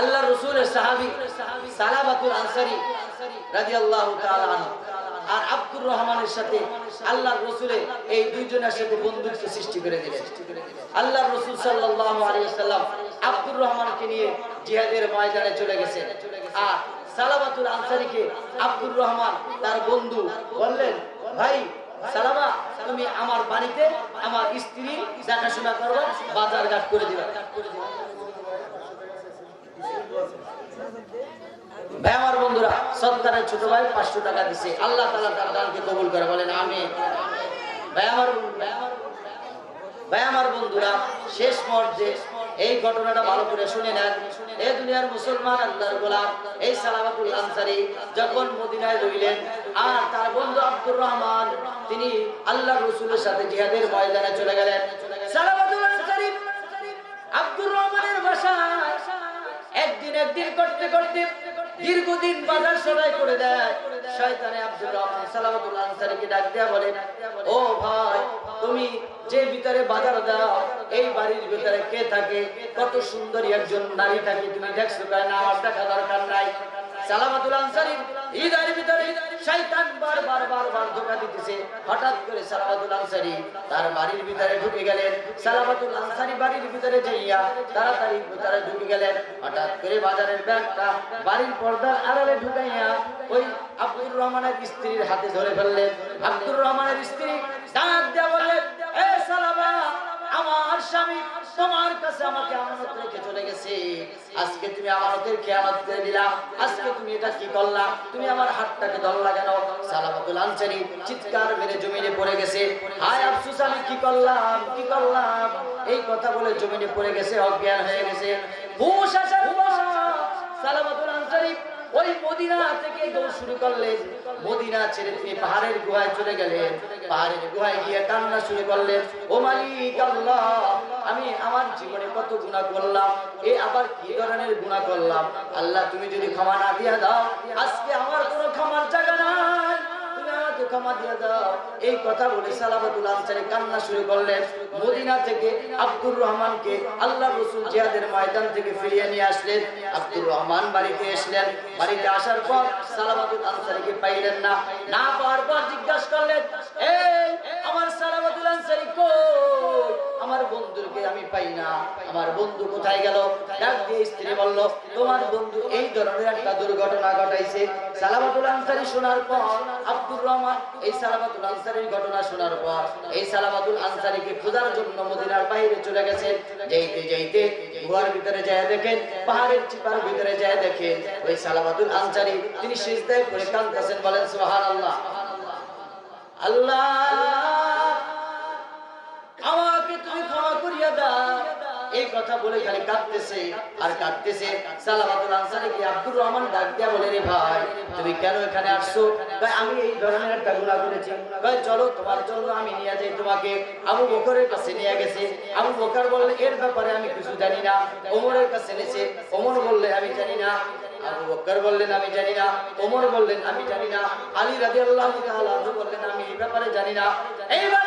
আল্লাহ রসুলের সাহাবি সালাবাতুল আনসারি তাআলা আনহু। আর আব্দুর রহমানের সাথে আল্লাহ রসুলে এই দুইজনের সাথে বন্ধুত্ব সৃষ্টি করে দিলেন। আল্লাহ রসুল সাল্লাল্লাহু আলাইহি সাল্লাম আব্দুর রহমানকে নিয়ে জিহাদের ময়দানে চলে গেছেন। আর সালাবাতুল আনসারিকে আব্দুর রহমান তার বন্ধু বললেন, ভাই, সালামা, তুমি আমার বাড়িতে আমার স্ত্রী দেখাশোনা করবা বাজার ঘাট করে দিবা। ভাই বন্ধুরা সত্তারের ছোট ভাই পাঁচশো টাকা দিছে। আল্লাহ তালা তার দানকে কবুল করে বলেন আমি বন্ধুরা, শেষ এই ঘটনাটা ভালো করে শুনে নেন। দুনিয়ার মুসলমান আল্লাহর গোলাম, এই আনসারি যখন মদিনায় রইলেন, আর তার বন্ধু আব্দুর রহমান, তিনি আল্লাহ রসুলের সাথে জিহাদের ময়দানে চলে গেলেন। সালামাতুল আনসারি আব্দুর রহমানের বাসায় একদিন একদিন করতে করতে দীর্ঘদিন বাজার করে দেয়। শয়তানে আব্দুর রহমান ডাক দেয়া বলে, ও ভাই, তুমি যে ভিতরে বাজার দাও, এই বাড়ির ভিতরে কে থাকে? কত সুন্দরী একজন নারী থাকে। তুমি দেখছ না, আমার দেখা দরকার নাই। বাড়ির আড়ালে ঢুকাইয়া ওই আব্দুর রহমানের স্ত্রীর হাতে ধরে ফেললেন। আব্দুর রহমানের স্ত্রী ডাক দেয়া বললেন স্বামী তোমার আমার হাতটাকে দল লাগানো সালামাতুল আনসারি চিৎকার মেরে জমিনে পড়ে গেছে। হায় আফসুস, আমি কি করলাম? কি করলাম? এই কথা বলে জমিনে পড়ে গেছে, অজ্ঞান হয়ে গেছে। হুশ আসার। সালামাতুল আনসারি ওই মদিনা থেকে দৌড় শুরু করলেন মদিনা ছেড়ে তিনি পাহাড়ের গুহায় চলে গেলেন। পাহাড়ের গুহায় গিয়ে কান্না শুরু করলেন। ও মালিক আল্লাহ, আমি আমার জীবনে কত গুণা করলাম। এ আবার কি ধরনের গুণা করলাম? আল্লাহ, তুমি যদি ক্ষমা না দিয়া দাও, আজকে আমার কোনো ক্ষমার জায়গা আমাকে ক্ষমা দিয়ে দাও। এই কথা বলে সালাবাতুল আনসারি কান্না শুরু করলেন। মদিনা থেকে আব্দুর রহমানকে আল্লাহ রসুল জিহাদের ময়দান থেকে ফিরিয়ে নিয়ে আসলেন। আব্দুর রহমান বাড়িতে আসলেন বাড়িতে আসার পর সালাবাতুল আনসারিকে পাইলেন না। না পাওয়ার পর জিজ্ঞাসা করলেন, এই, আমার সালাবাতুল আনসারি কই? আমার বন্ধুকে আমি পাই না। আমার বন্ধু কোথায় গেল? ডাক দিয়ে স্ত্রী বলল, তোমার বন্ধু এই ধরনের একটা দুর্ঘটনা ঘটাইছে। সালাবাতুল আনসারি শোনার পর, আব্দুর রহমান এই সালাবাতুল আনসারির ঘটনা শোনার পর, এই সালাবাতুল আনসারিকে খোঁজার জন্য মদিনার বাইরে চলে গেছেন যাইতে যাইতে গুহার ভিতরে যায় দেখেন, পাহাড়ের চিপার ভিতরে যায় দেখেন, ওই সালাবাতুল আনসারি তিনি সিজদায় পড়ে কাঁদতেছেন, বলেন, সুবহানাল্লাহ। আল্লাহ আমাকে তুমি ক্ষমা করিয়া এই কথা বলে খালি কাঁদতেছে, আর কাঁদতেছে। আব্দুর রহমান ডাক দিয়া বলে, রে ভাই, তুমি কেন এখানে আসছো? ভাই আমি এই ধরনের একটা করেছি। ভাই চলো, তোমার জন্য আমি নিয়ে যাই তোমাকে। আবু বকরের কাছে নিয়ে আবু বকর এর ব্যাপারে আমি কিছু জানি না। ওমরের কাছে এনেছে। ওমর বললে, আমি জানি না। আবু বকর বললেন, আমি জানি না। ওমর বললেন, আমি জানি না। আলী রাদিয়াল্লাহু তাআলা বললেন, আমি এই ব্যাপারে জানি না। এইবার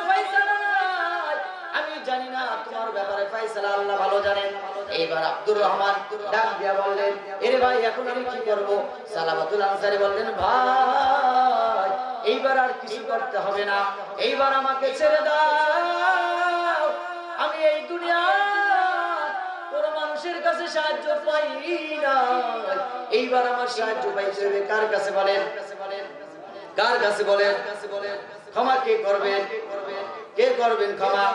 জানেন। এইবার আর কিছু করতে হবে না। এইবার আমাকে ছেড়ে দাও। আমি এই দুনিয়া মানুষের কাছে সাহায্য পাই না। এইবার আমার সাহায্য হবে। কার কাছে বলেন? কার কাছে বলেন? ক্ষমা কে করবেন? কে করবেন ক্ষমা?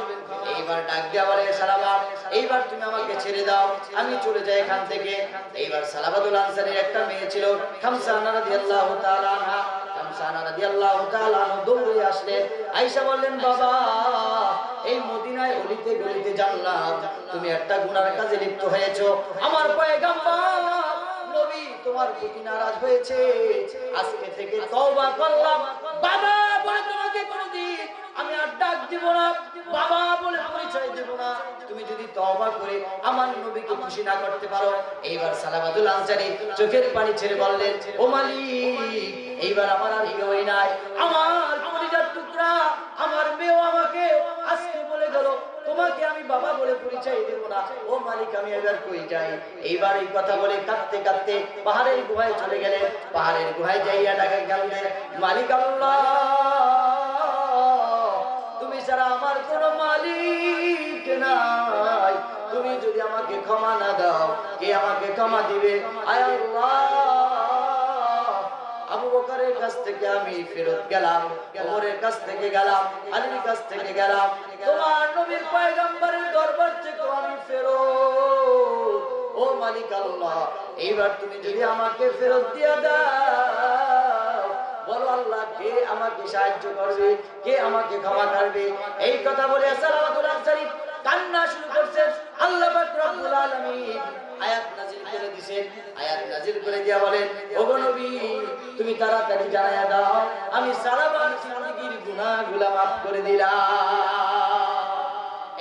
এইবার ডাক দিয়া বলে সালাবাদ এইবার তুমি আমাকে ছেড়ে দাও, আমি চলে যাই এখান থেকে। এইবার সালাবাদুল আনসারের একটা মেয়ে ছিল, খামসানা রাদিয়াল্লাহু তাআলা আনহা। খামসানা রাদিয়াল্লাহু তাআলা দৌড়ে আসলেন আয়েশা বললেন, বাবা, এই মদিনায় গলিতে তুমি একটা গুনার কাজে লিপ্ত হয়েছো। আমার পয়গাম্বর, নবী তোমার প্রতি নারাজ হয়েছে। আজকে থেকে তওবা করলাম। বাবা তোমাকে কোনদিন আমি আর ডাক দিব না, বাবা বলে পরিচয় দেব না। তুমি যদি তওবা করে আমার নবীকে খুশি না করতে পারো, এইবার সালামাতুল আনসারী চোখের পানি ছেড়ে বললেন, ও মালিক, এইবার আমার আর কেউই নাই। আমার কলিজার টুকরা, আমার মেয়েও আমাকে আজকে বলে গেল, তোমাকে আমি বাবা বলে পরিচয় দেব না। ও মালিক, আমি এবার কই যাই? এইবার এই কথা বলে কাঁদতে কাঁদতে পাহাড়ের গুহায় চলে গেলে পাহাড়ের গুহায় যাইয়া ডাকা গেলেন মালিক আল্লাহ ছাড়া আমার কোনো মালিক নাই, তুমি যদি আমাকে ক্ষমা না দাও, কে আমাকে ক্ষমা দিবে? কাছ থেকে গেলাম কাছ থেকে গেলাম গেলাম। দরবার আমি ও মালিক এইবার তুমি যদি আমাকে ফেরত দিয়ে দাও বলো আল্লাহ, কে আমাকে সাহায্য করবে? কে আমাকে ক্ষমা করবে? এই কথা বলে সালামাতুল আনসারী কান্না শুরু করছেন আল্লাহ পাক রব্বুল আলামিন আয়াত করে দিবেন আয়াত করে দিয়া বলেন নবী, তুমি তাড়াতাড়ি জানায়া দাও, আমি জিন্দেগীর গুনাহগুলো maaf করে দিলাম।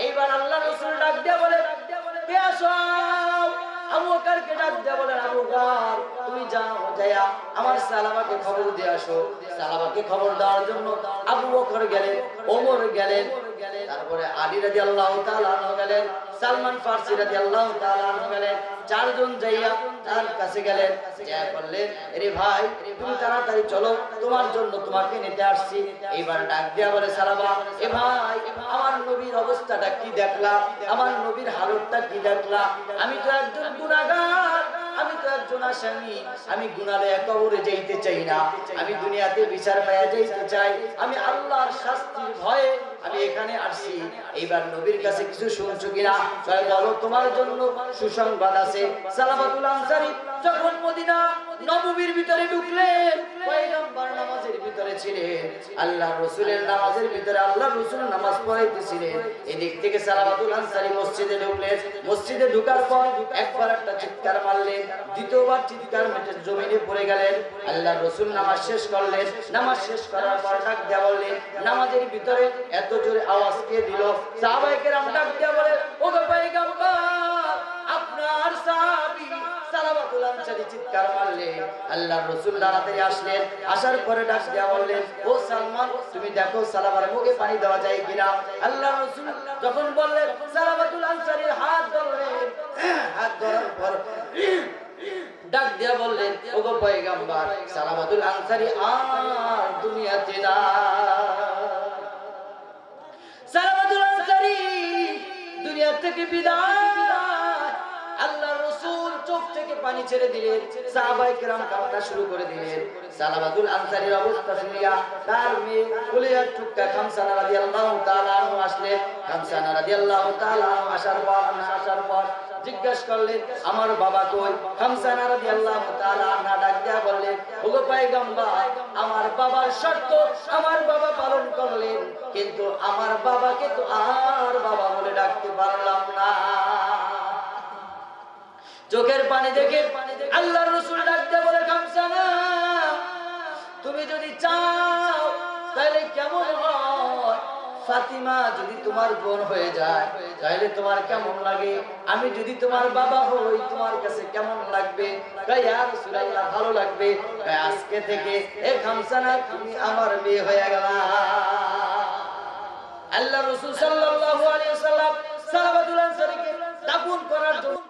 এইবার আল্লাহ রাসূল ডাক দিয়া বলে আসো আবু বকরকে ডাক দিয়া বলেন, আবু খবর দিয়ে আসো। সালামাকে খবর দেওয়ার জন্য আবু বকর গেলেন, ওমর গেলেন, তারপরে আলী রাদিয়াল্লাহু তাআলা গেলেন। সালমান ফারসি তাআলা আনহু গেলেন চারজন যাইয়া তার কাছে গেলেন বললেন আরে ভাই, তুমি তাড়াতাড়ি চলো, তোমার জন্য তোমাকে নিতে আসছি। এইবার ডাক দিয়া বলে সালামা এ ভাই, আমার নবীর অবস্থাটা কি দেখলা? আমার নবীর হালতটা কি দেখলা? আমি তো একজন গুনাহগার, আমি তো একজন আসামি, আমি গুনালে কবরে যাইতে চাই না। আমি দুনিয়াতে বিচার পাইয়া যাইতে চাই। আমি আল্লাহর শাস্তির ভয়ে আমি এখানে আসছি। এইবার নবীর কাছে কিছু শুনছো কিনা? তোমার জন্য সুসংবাদ আছে। সালামাতুল আনসারী। যখন মদিনা ভিতরে পয়গম্বর নামাজের ভিতরে ছিলেন। আল্লাহ নামাজের ভিতরে আল্লাহ নামাজ পড়াইতেছিলেন। এদিক থেকে আনসারী মসজিদে মসজিদে পর একবার একটা চিৎকার মারলেন। দ্বিতীয়বার চিৎকার মেটে জমিনে পড়ে গেলেন। আল্লাহ রসুল নামাজ শেষ করলেন। নামাজ শেষ করার পর ডাক দেয়া বললেন, নামাজের ভিতরে এত জোরে আওয়াজ কে দিল? সাহাবাইকে রাম ডাক বলে ও আল্লাহর রাসূল দাঁড়াতে আসলেন। আসার পরে ডাক দেয়া বললেন, ও সালমান, তুমি দেখো সালামার মুখে পানি দেওয়া যায় কিনা? আল্লাহর রাসূল যখন বললেন, সালামাতুল আনসারীর হাত ধরলেন। হাত ধরার পর ডাক বললেন সালামাতুল আর দুনিয়াতে না। সালামাতুল দুনিয়া থেকে বিদায়। আল্লাহ রসুল চোখ থেকে পানি ছেড়ে দিলেন সাহাবাই কেরাম কান্না শুরু করে দিলেন। সালামাতুল আনসারীর অবস্থা শুনিয়া তার মেয়ে কুলিয়ার টুকটা খামসানা রাদিয়াল্লাহু তাআলা আনহু আসলেন। খামসানা রাদিয়াল্লাহু তাআলা আনহু আসার পর আসার পর করলেন, আমার বাবা কই? রাদিয়াল্লাহু তাআলা বললেন, ওগো পয়গম্বর, আমার বাবার শর্ত আমার বাবা পালন করলেন, কিন্তু আমার বাবাকে তো আর বাবা বলে ডাকতে পারলাম না। চোখের পানি দেখে আল্লাহ রসুল ডাকতে বলে খামসানা তুমি যদি চাও তাহলে কেমন হয়? ফাতিমা যদি তোমার বোন হয়ে যায় তাহলে তোমার কেমন লাগে? আমি যদি তোমার বাবা হই, তোমার কাছে কেমন লাগবে? ভালো লাগবে। আজকে থেকে, এ খামসানা তুমি আমার মেয়ে হয়ে গেলা। আল্লাহ রসুল সাল্লাল্লাহু আলাইহি ওয়াসাল্লাম সাহাবাতুল আনসারীকে দাফন করার জন্য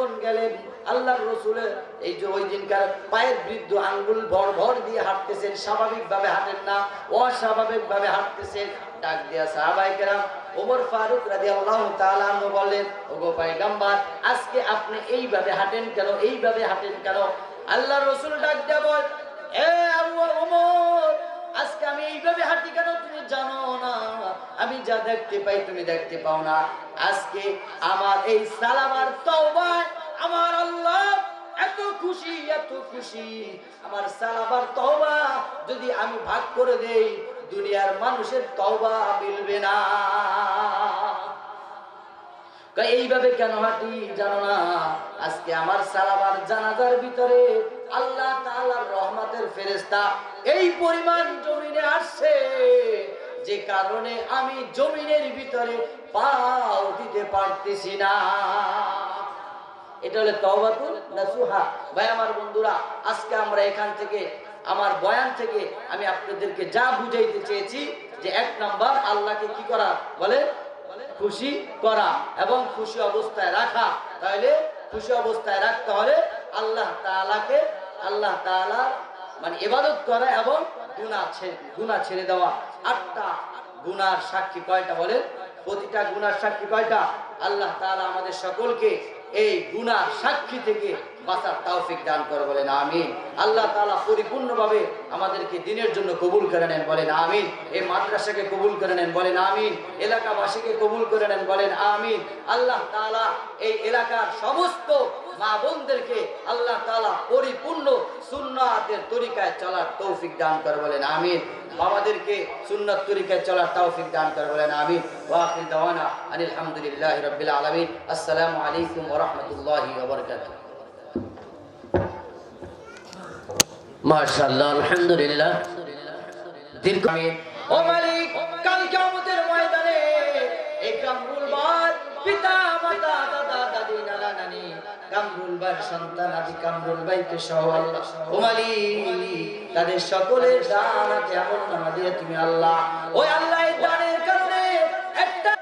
যখন গেলেন আল্লাহর রসুলের এই যে ওই দিনকার পায়ের বৃদ্ধ আঙ্গুল ভর ভর দিয়ে হাঁটতেছেন স্বাভাবিক ভাবে হাঁটেন না অস্বাভাবিক ভাবে হাঁটতেছেন। ডাক দিয়া সাহাবাই কেরাম ওমর ফারুক রাদিয়াল্লাহু তাআলা আনহু বলেন ওগো পয়গম্বর, আজকে আপনি এইভাবে হাঁটেন কেন? এইভাবে হাঁটেন কেন? আল্লাহর রসুল ডাক দিয়া বল এ আবু ওমর, আজকে আমি এইভাবে হাঁটি কেন? তুমি জানো না। আমি যা দেখতে পাই তুমি দেখতে পাও না। আজকে আমার এই সালামার তওবায়, আমার আল্লাহ এত খুশি এত খুশি। আমার সালামার তওবা যদি আমি ভাগ করে দেই, দুনিয়ার মানুষের তওবা মিলবে না। এইভাবে কেন হাঁটি জানো না? আজকে আমার সালাবার জানাজার ভিতরে আল্লাহ তাআলার রহমতের ফেরেশতা এই পরিমাণ জমিনে আসছে। যে কারণে আমি জমিনের ভিতরে পাও দিতে পারতেছি না। এটা হলো তওবাতুল নাসুহা। ভাই, আমার বন্ধুরা, আজকে আমরা এখান থেকে, আমার বয়ান থেকে আমি আপনাদেরকে যা বুঝাইতে চেয়েছি, যে এক নাম্বার, আল্লাহকে কি করা? বলে, খুশি করা। এবং খুশি অবস্থায় রাখা। তাহলে, খুশি অবস্থায় রাখতে হলে আল্লাহ তাআলাকে, আল্লাহ তাআলা মানে ইবাদত করা এবং ছেড়ে গুনাহ ছেড়ে দেওয়া। আটটা গুনার সাক্ষী কয়টা বলেন? প্রতিটা গুনার সাক্ষী কয়টা? আল্লাহ তালা আমাদের সকলকে এই গুনার সাক্ষী থেকে বাঁচার তৌফিক দান করে বলেন, আমিন। আল্লাহ তাআলা পরিপূর্ণভাবে আমাদেরকে দিনের জন্য কবুল করে নেন বলেন, আমিন। এই মাদ্রাসাকে কবুল করে নেন বলেন, আমিন। এলাকাবাসীকে কবুল করে নেন বলেন, আমিন। আল্লাহ তাআলা এই এলাকার সমস্ত মা বোনদেরকে আল্লাহ তাআলা পরিপূর্ণ সুন্নাতের তরিকায় চলার তৌফিক দান করে বলেন, আমিন। বাবাদেরকে সুন্নাত তরিকায় চলার তৌফিক দান করে বলেন, আমিন। ওয়া আখির দাওয়ানা আনিল হামদুলিল্লাহি রাব্বিল আলামিন। আসসালামু আলাইকুম ওয়া রাহমাতুল্লাহি আলহামদুলিল্লাহ। দীর্ঘ ও মালিক ময়দানে পিতা, মাতা, দাদা, দাদি, নানা, নানি তাদের সকলের আমল নামা দিয়ে তুমি আল্লাহ। ওই আল্লাহ